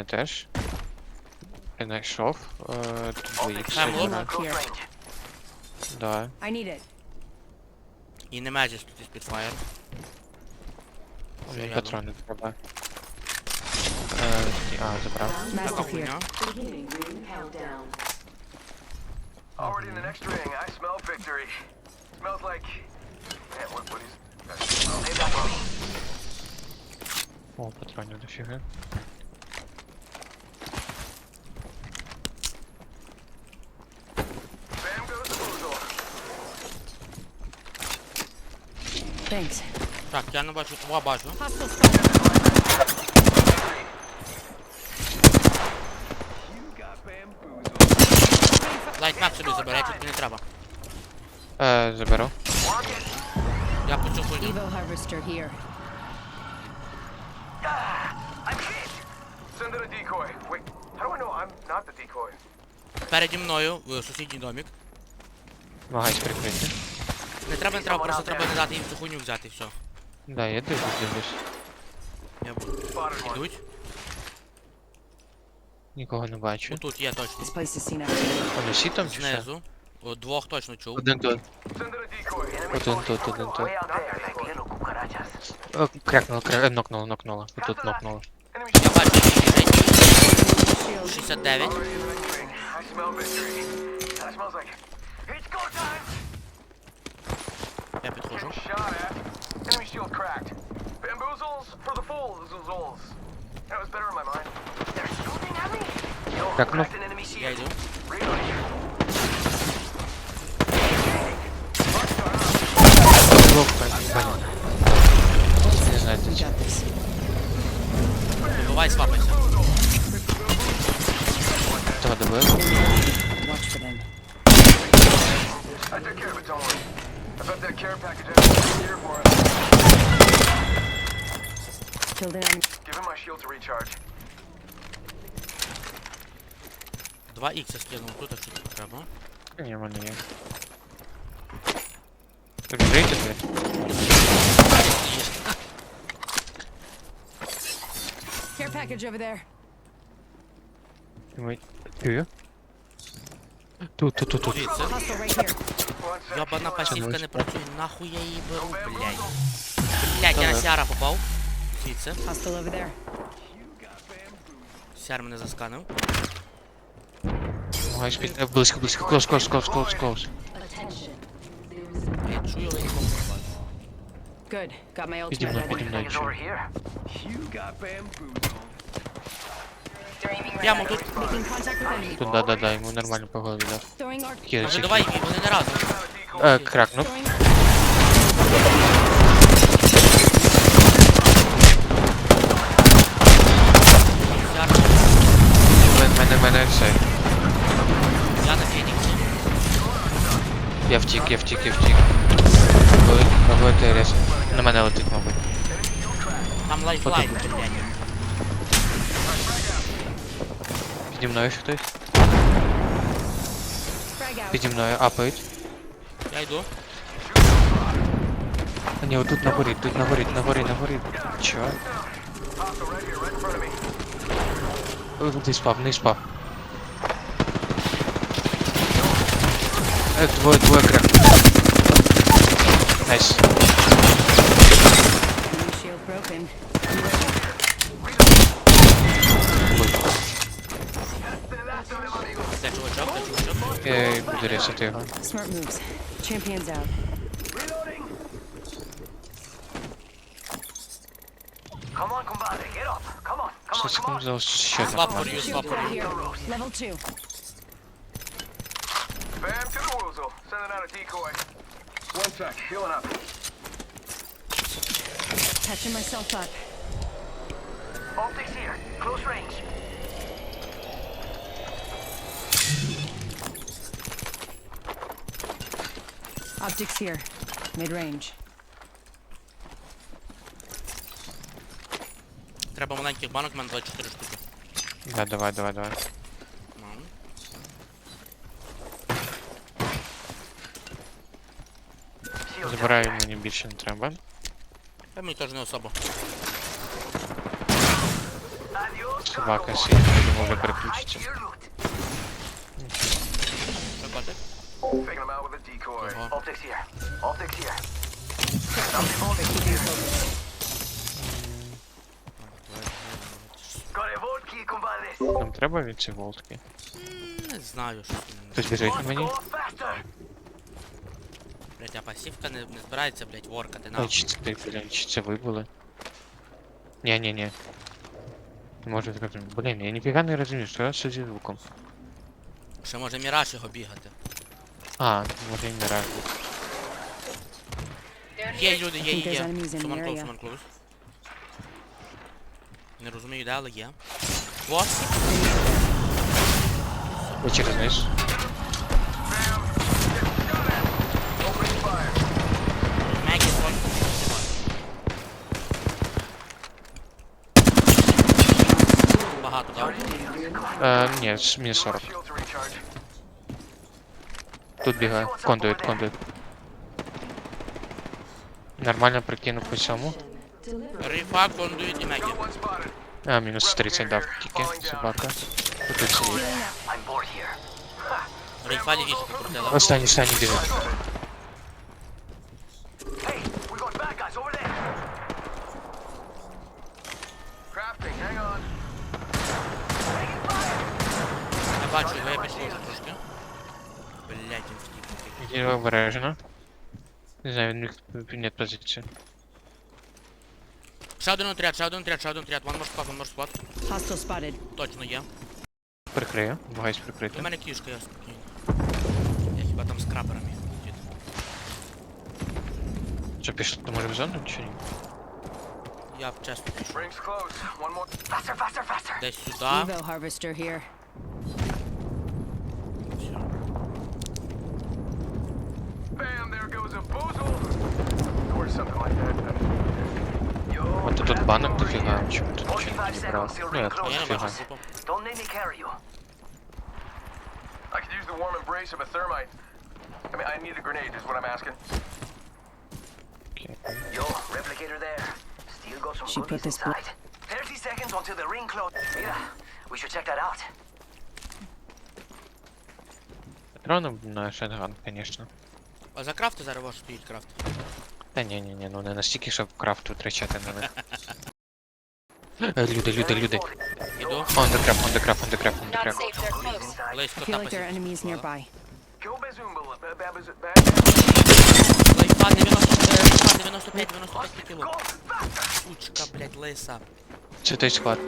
fajny też. Jednak szов. Eee, tu byli przegóry. here. Da. I need it. You nie macie tutaj Spitfire. Ojej, Patrony chyba. Eee, a, dobra. Master here. Ogólnie. Beginning ring countdown. Already in the next ring, I smell victory. Smells like. Man, what, what is. Hey, back off. O, patronił do. Thanks. Так, я не бачу. О, бачу. Лайтмап собі забирай, тут не треба. Е, заберу. Я по цю хуйню. Evo harvester here. Send in a decoy. Wait, how do I know I'm not the decoy? Переді мною в сусідній домік. Магазь прикрити. Не треба, не треба, просто треба не дати їм цю хуйню взяти і все. Да, я дивлюсь, дивлюсь. Я буду. Ідуть. Нікого не бачу. Отут є точно. This place is seen activity. Вони всі там чи що? Знизу. О, двох точно чув. Один тут. Один тут, один тут. О, крякнуло, кря... е, нокнуло, нокнуло. Тут нокнуло. Я бачу, який біжить. 69. already in the next ring. I smell victory. That smells like. Я підходжу. Getting shot at. Enemy shield cracked. Bamboozles for the fools. That was better in my mind. They're shooting at me. Yo, Так, ну. cracked an enemy Я shield. йду. Reloading. Лоб, блін. Не знаю, We де got this. Бувай, свапайся. Того добив. Watch for them. I took care of it, don't worry. I bet that care package has something here for us. Killed an enemy. Give him my shield to recharge. 2 х скинув тут, а що тут треба? Ні, в мене є. Відкрийте двері. Care package over there. Ми- Чую. Тут, тут, тут, тут. Звідси. Hostile right here. One sec. Йобана healing up. пасівка не працює, нахуй я її беру, No блядь. bamboozle. Блядь, я на Ага. Сіара попав. Звідси. Hostile over there. Сіар мене засканив. Магазь під... е, Близько, близько. Клоус, клоус, клоус, клоус, клоус. Я чую, але нікому не бачу. Good. Got my Піді ultimate мною, ready. піді мною. Think it's over чую. here. Прямо тут. Тут, да, да, да, йому нормально по голові Може ще- давай, вони не разом. Е, кракнув. Сіар, Мене, мене все. я на Феніксі. Я втік, я втік, я втік. Коли, коли ти рез. На мене летить, мабуть. Там лайфлайн, блядь. Піді мною хтось. frag out. Піді мною апають. Я йду. А ні, отут на горі, тут на горі, на горі, на горі. Не спав, не спав. Е, двоє, двоє крак. Найс. Enemy де чувачок. Е, буду ресити його. Smart moves. Champions out. Reloading. Come on, compadre, get up. Come on, come Що on, це come там on. за ще одна Слаб команда? порю, Shield слаб right порю. here. Level two. Bam to the woozle. Sending out a decoy. One sec, healing up. Catching myself up. Optics here, close range. Optics here. Mid range. Треба маленьких банок, у мене 24 штуки. Да, давай, давай, давай. Ну. Забираю, мені більше не треба. Та мені теж не особо. Собака сидить, я думав, вже переключиться. Що бачиш? Decoy. Ага. Optics here. Optics here. Got a vodka, compadres. Нам треба від цієї волтки. Не знаю, що там. Хтось біжить на мені. Блять, а пасівка не, не збирається, блять, воркати Ой, на. чи це ти, блін, чи це ви були? Ні, ні, ні. Не можу зрозуміти. Блін, я ніфіга не розумію, що це зі звуком. Ще може міраж його бігати. А, може і не раз. Є люди, є, I think є, there's є. enemies in the Суман клоус, area. суман клоус. Не розумію, де, але є. Во! Я через низ. Opening fire. Мегі, вон. Багато, так? Е, ні, з- мінус 40. Тут бігає. Кондуїт, кондуїт. Нормально прикинув по цьому. Рифа, кондуїт і spotted. А, мінус 30 дав тільки собака. Тут сидить. Рифа лівіше покрутила. Останній, останній біжить. Я бачу, його я пішло вже трошки. Є обережно. Не знаю, він міг підняти позицію. Ще один отряд, ще один отряд, ще один отряд. Вон може спад, вон може спад. Hostile spotted. Точно є. Прикрию, намагаюсь У прикрити. мене кішка, я спокійно. Я хіба там з краперами хотів. Що пішло, то може в зону чи ні? Я б чесно. Rings close. One more. Faster, faster, faster. Десь сюди. Evo harvester here. А тут я не дофіга. бачу групу. Don't make me carry you. I could use the warm embrace of a thermite. I mean, I need a grenade, is what I'm asking. Окей. Yo, replicator there. Still got some She put goodies this bl- inside. 30 seconds until the ring closes. Mira, we should check that out. Патроном на шатган, звісно. А за крафти зараз ваш стоїть крафт. Та ні, ні, ні, ну не настільки, щоб крафт витрачати на них. Е, Люди, люди, люди. Іду. On the crap, on the crap, on the crap, on the Not crap. safe, they're close. Inside. Близько I та feel like there are пасівка. enemies nearby. Go Bazoomba, ba- ba- baz- ba- Лайфа 95, 95, 95 кіло. Сучка, блять, лиса. Це той склад.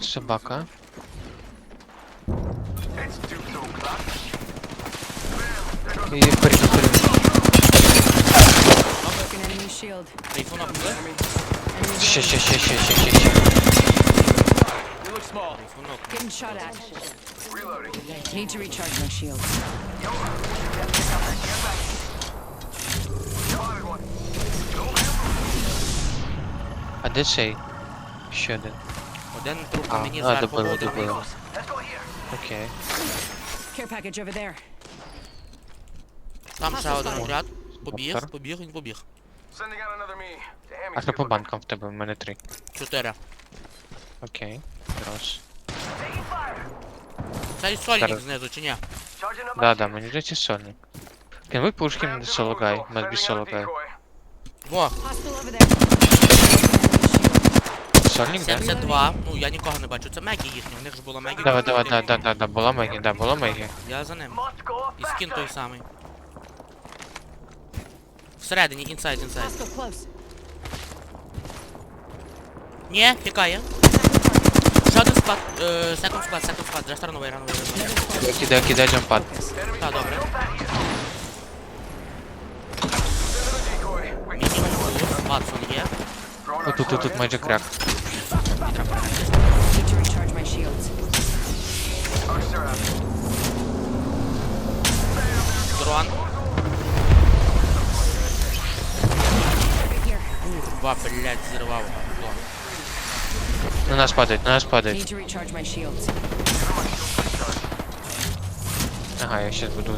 Собака. It's too so 이제 거리 shield. Rayfon attı. Şe şe şe şe şe şe şe. Rayfon attı. Getting shot at. Need to recharge my shield. I did say shouldn't. Well, then, oh, the bullet, the bullet. Okay. Care package over there. Там ще один отряд. Побіг, побіг, він побіг. А що по банкам в тебе? В мене три. Чотири. Окей. Fire. Це і сольник Зараз. знизу, чи ні? Да, да, мені здається сольник. Can we push him the solo guy? Must be solo guy. Во. Сольник, да? 72. Ну, я нікого не бачу. Це Мегі їхні, у них ж була Мегі. Давай, давай, да, да, да, да, була Мегі, да, була Мегі. Я за ним. І скін той самий. Всередині, інсайд, інсайд. Hostile close. Ні, тікає. Ще один склад. Е, секунд склад, секунд склад. Вже рановий, рановий, рановий. Кидай, кидай джампад. Enemy Та, добре. Jump at you. Sending a decoy. We can Мінімум було. Ватсон є. Throwing Отут, тут, тут майже крак. Need Курва, блядь, зірвав. На нас падають, на нас shields. Ага, я щас буду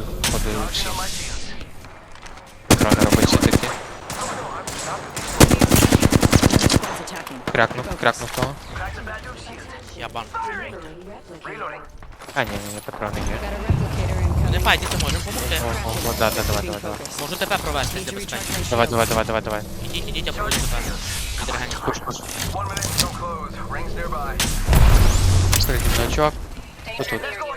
I'm not Squad's attacking. Крякнув, крякнув того. Я бан. А, ні, ні, ні, патрони є. Got a replicator Не incoming. файтіться, можемо допомогти. О, о, о, да, да, давай, Keeping давай, давай. focus. Можу ТП провести Need для to recharge безпеки. my Давай, shields. давай, давай, давай, давай. Ідіть, ідіть, я проведу ТП. Підрегеню. Пуш, пуш. One minute until close. Rings nearby. Стрільний на чувак. Отут. Let's go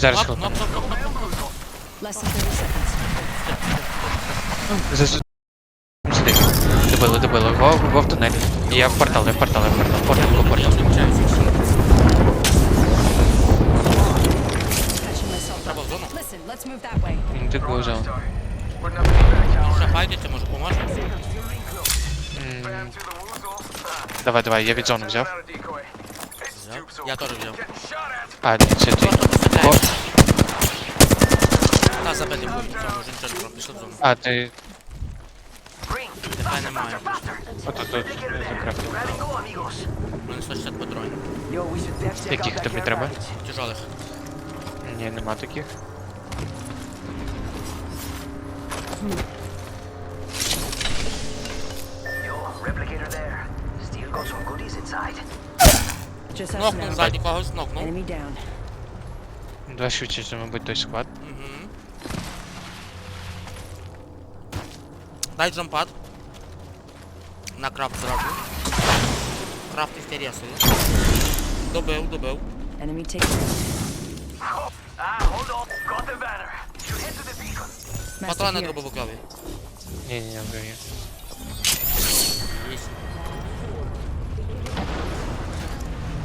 Seconds. За сюди. Сюди. Добили, добили. Го, го в тунель. Я в портал, я в портал, я в портал. Портал, по Я портал. включаюся. Patching myself Треба up. в зону. Listen, let's move that way. Він тут був зал. Sorry. Putting up a back Ще може поможе. Давай, давай, я від зону взяв. out of decoy. It's Взяв. Stoopsel. Я shot at. А, це ти. О, Та забити в зону, вже нічого не зробимо. Пішли в зону. а, ти... Green. Немає. Отут, тут. Go, amigos. 160 патронів. Яких тобі треба? Тяжелих. Ні, нема таких. Replicator there. Still got some goodies inside. Just us Knocknął now. za nikogo, knocknął. Enemy down. Da być dość skład. Mhm. Daj jump pad. Na craft zrobił. Craft jest teriasy. Dobył, dobył. Enemy taken. Patrony drobowokowy. Nie, nie, nie, nie.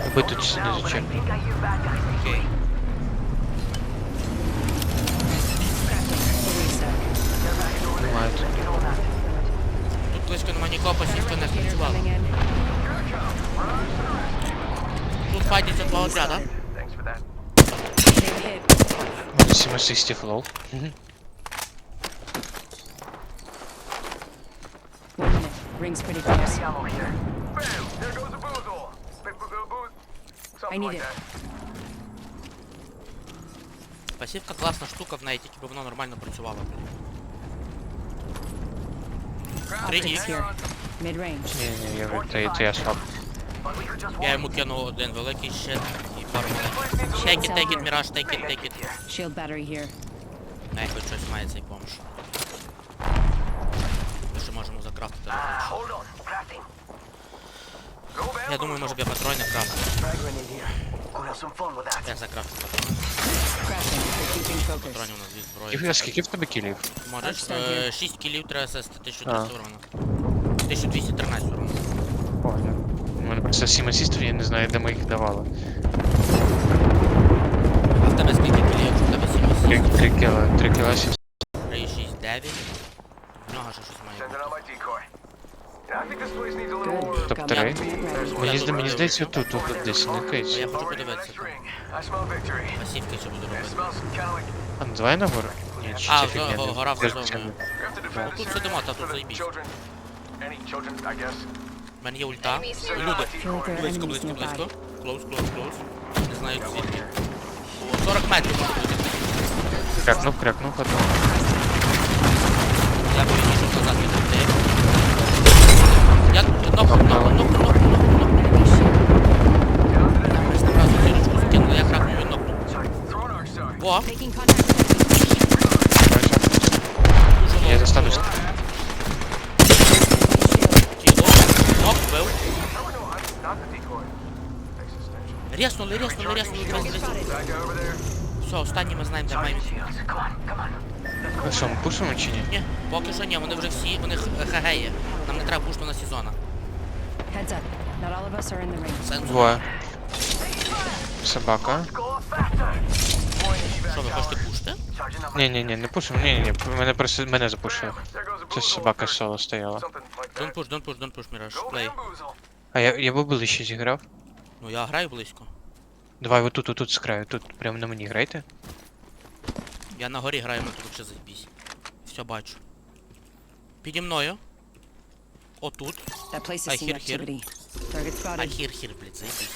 Аби тут все не Now, but I зачем. think I hear bad guys. Окей. Немає тут. Тут близько нема нікого, ніхто не Replicator спрацював. coming in. Тут файтяться два отряда. Thanks for that. Big hit. Буде 7 асистів лол. One minute. Ring's pretty close. Ammo here. Bam. There goes I need it. Пасівка класна штука, в неї тільки б воно нормально працювало. Три Optics ні. here. Mid-range. Ні, ні, я це, це я слаб. Я йому кинув один великий щит і пару маленьких. Take it, take it, Mirage, take it, take it. Shield battery here. Най хоч щось має цей помощ. Ми ще можемо закрафтити. Hold on. Я думаю, може б я патрони крафтив. Я закрафтив патрони. Патронів у нас дві зброї. Ігор, скільки в тебе кілів? Можеш 6 е, кілів треба сести 1300 урона. 1213 урона. Понял. У мене просто 7 асістів, я не знаю, де ми їх давали. А в тебе скільки кілів, якщо в тебе 7 Три, асистів? кіла, три кіла сім. 3, 6, 9. В нього ще щось має бути. Топ-3. Мені здається, мені тут, тут десь не ну, кейс. Я хочу подивитися. Масівки що буду робити. А, ну давай на гору. А, фігня. го- гора в чому? зону. Ну тут все дома, та тут заїбісь. У мене є ульта. Люди, близько, близько, близько. Клоус, клоус, клоус. Не знаю, звідки. О, 40 метрів. Крякнув, крякнув, одну. Я боюсь, що назад відійти. Я нокнув, нокнув, нокнув, нокнув, нокнув. Ми з ним разом зірочку закинули, я нокнув. Throwing arc. Во, Я застанусь. Тіло. Decoy. Existential. Рєснули, рєснули, рєснули, there. Все, останні ми знаємо, де маємо. Ну що, ми пушимо чи ні? Ні, поки що ні, вони вже всі, у них ХГ є. Нам не треба пушту на сезона. Двоє. Собака. Що ви хочете my Ні, ні, ні, не пушимо, ні, ні, ні, мене просто, мене запушили. Це собака соло стояла. Don't push, don't push, don't push, Mirage. Play. А я, я би ближче зіграв. Ну я граю близько. Давай отут, отут з краю, тут прямо на мені грайте. Я на горі граю, ми тут вже заебісь. Все бачу. Піді мною. Отут. I hear here. spotted. хір хір, блядь, I.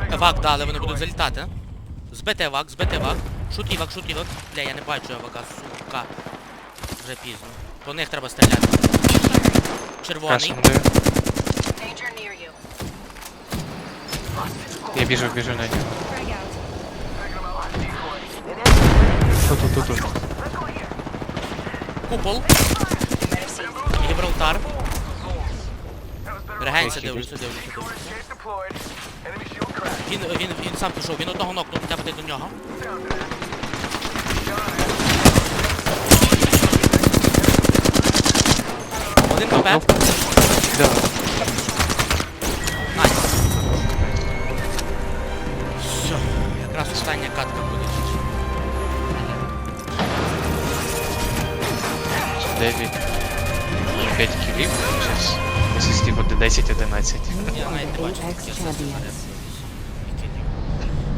Figure Евак out дали, вони будуть залітати. Збити евак, збити евак. Шут івак, шут івак. Бля, я не бачу евака, сука. Вже пізно. По них треба стріляти. Червоний. Я біжу, біжу на нього. Тут, тут, тут. Let's go here. Купол. Гібралтар. That was better. Регенця Окей, дивлюся, дивлюся, Decoy дивлюся. escape deployed. Enemy shield cracked. Він, він, він сам пішов, він одного нокнув, треба йти до нього. Down to that. Один КП. Да. 10-11. Я навіть не бачу, скільки я.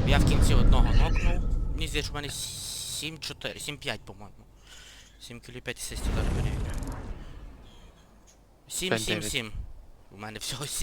Я в кінці одного нокнув. Мені здається, у мене 7-4, 7-5, по-моєму. 7 кілі 5 асистів, зараз перевірю. 7-7-7. У мене всього 7.